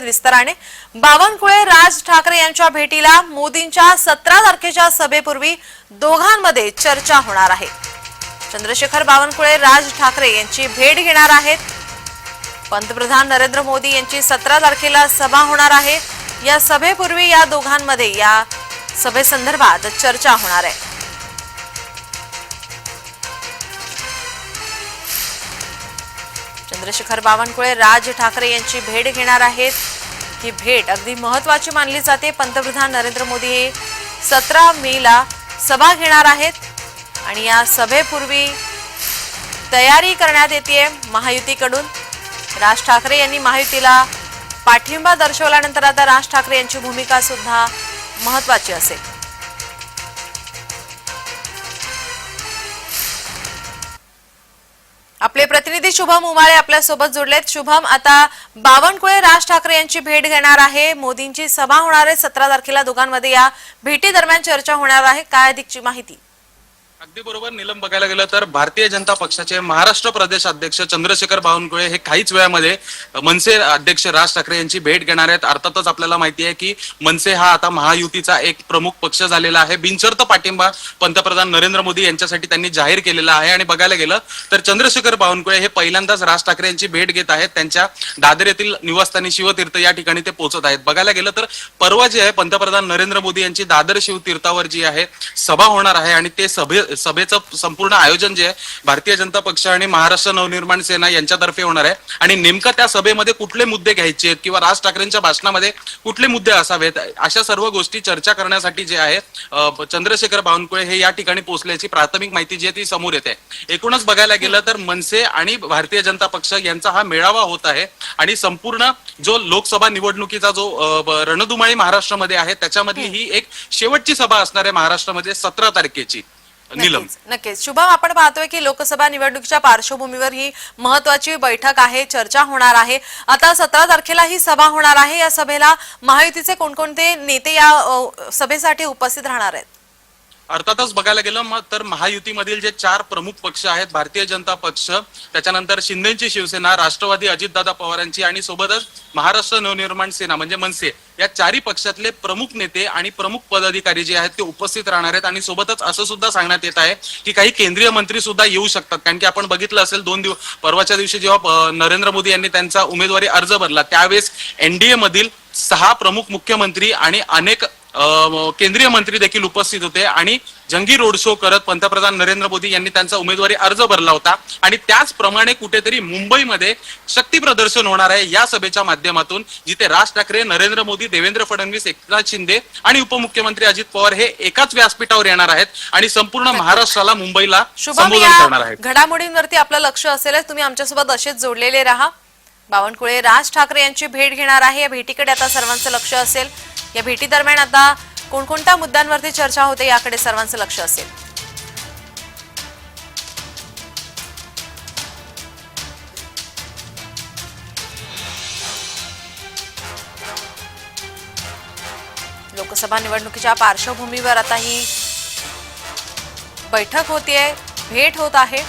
विस्ताराने. बावनकुळे राज ठाकरे यांच्या भेटीला मोदींच्या सतरा तारखेच्या सभेपूर्वी दोघांमध्ये चर्चा होणार आहे. चंद्रशेखर बावनकुळे राज ठाकरे यांची भेट घेणार आहेत. पंतप्रधान नरेंद्र मोदी यांची सतरा तारखेला सभा होणार आहे. या सभेपूर्वी या दोघांमध्ये या सभेसंदर्भात चर्चा होणार आहे. चंद्रशेखर बावनकुळे राज ठाकरे यांची भेट घेणार आहेत. ही भेट अगदी महत्वाची मानली जाते. पंतप्रधान नरेंद्र मोदी हे सतरा मेला सभा घेणार आहेत आणि या सभेपूर्वी तयारी करण्यात येते महायुतीकडून. राज ठाकरे यांनी महायुतीला पाठिंबा दर्शवल्यानंतर आता राज ठाकरे यांची भूमिका सुद्धा महत्वाची असेल. आपले प्रतिनिधी शुभम उमाळे आपल्यासोबत जोडलेत. शुभम आता बावनकुळे राज ठाकरे यांची भेट घेणार आहे. मोदींची सभा होणार आहे. सतरा तारखेला दोघांमध्ये या भेटी दरम्यान चर्चा होणार आहे. काय अधिकची माहिती? अगदी बरोबर निलम बघायला गेलं तर भारतीय जनता पक्षाचे महाराष्ट्र प्रदेश अध्यक्ष चंद्रशेखर बावनकुळे हे काहीच वेळामध्ये मनसे अध्यक्ष राज ठाकरे यांची भेट घेणार आहेत. अर्थातच आपल्याला माहिती आहे की मनसे हा आता महायुतीचा एक प्रमुख पक्ष झालेला आहे. बिनशर्त पाठिंबा पंतप्रधान नरेंद्र मोदी यांच्यासाठी त्यांनी जाहीर केलेला आहे. आणि बघायला गेलं तर चंद्रशेखर बावनकुळे हे पहिल्यांदाच राज ठाकरे यांची भेट घेत आहेत. त्यांच्या दादर येथील निवासस्थानी शिवतीर्थ या ठिकाणी ते पोहोचत आहेत. बघायला गेलं तर परवा जे आहे पंतप्रधान नरेंद्र मोदी यांची दादर शिवतीर्थावर जी आहे सभा होणार आहे. आणि ते सभे सभेचं संपूर्ण आयोजन जे आहे भारतीय जनता पक्ष आणि महाराष्ट्र नवनिर्माण सेना यांच्यातर्फे होणार आहे. आणि नेमकं त्या सभेमध्ये कुठले मुद्दे घ्यायचे आहेत किंवा राज ठाकरेंच्या भाषणामध्ये कुठले मुद्दे असावेत अशा सर्व गोष्टी चर्चा करण्यासाठी जे आहे चंद्रशेखर बावनकुळे हे या ठिकाणी पोहोचल्याची प्राथमिक माहिती जी आहे ती समोर येते. एकूणच बघायला गेलं तर मनसे आणि भारतीय जनता पक्ष यांचा हा मेळावा होत आहे आणि संपूर्ण जो लोकसभा निवडणुकीचा जो रणधुमाळी महाराष्ट्रामध्ये आहे त्याच्यामधली ही एक शेवटची सभा असणार आहे महाराष्ट्रामध्ये सतरा तारखेची. नीलम. नक्कीच शुभम आपण पाहतोय की लोकसभा निवडणुकीच्या पार्श्वभूमीवर ही महत्वाची बैठक आहे चर्चा होणार आहे. आता सतरा तारखेला ही सभा होणार आहे. या सभेला महायुतीचे कोणकोणते नेते या सभेसाठी उपस्थित राहणार आहेत? अर्थातच बघायला गेलं मग तर महायुतीमधील जे चार प्रमुख पक्ष आहेत भारतीय जनता पक्ष त्याच्यानंतर शिंदेची शिवसेना राष्ट्रवादी अजितदादा पवारांची आणि सोबतच महाराष्ट्र नवनिर्माण सेना म्हणजे मनसे. या चारही पक्षातले प्रमुख नेते आणि प्रमुख पदाधिकारी जे आहेत ते उपस्थित राहणार आहेत आणि सोबतच असं सुद्धा सांगण्यात येत आहे की काही केंद्रीय मंत्री सुद्धा येऊ शकतात. कारण की आपण बघितलं असेल दोन दिवस परवाच्या दिवशी जेव्हा नरेंद्र मोदी यांनी त्यांचा उमेदवारी अर्ज भरला त्यावेळेस एनडीए मधील सहा प्रमुख मुख्यमंत्री आणि अनेक केंद्रीय मंत्री देखील उपस्थित होते आणि जंगी रोड शो करत पंतप्रधान नरेंद्र मोदी यांनी त्यांचा उमेदवारी अर्ज भरला होता. आणि त्याचप्रमाणे कुठेतरी मुंबईमध्ये शक्ती प्रदर्शन होणार आहे या सभेच्या माध्यमातून जिथे राज ठाकरे नरेंद्र मोदी देवेंद्र फडणवीस एकनाथ शिंदे आणि उपमुख्यमंत्री अजित पवार हे एकाच व्यासपीठावर येणार आहेत आणि संपूर्ण महाराष्ट्राला मुंबईला संबोधन करणार आहेत. घडामोडींवरती आपलं लक्ष असेलच. तुम्ही आमच्यासोबत असेच जोडलेले राहा. बावनकुळे राज ठाकरे यांची भेट घेणार आहे. या भेटीकडे आता सर्वांचं लक्ष असेल. या भेटी दरम्यान आता कोणकोणत्या मुद्द्यांवरती चर्चा होते याकडे सर्वांचं लक्ष असेल. लोकसभा निवडणुकीच्या पार्श्वभूमीवर आता ही बैठक होतीये भेट होत आहे.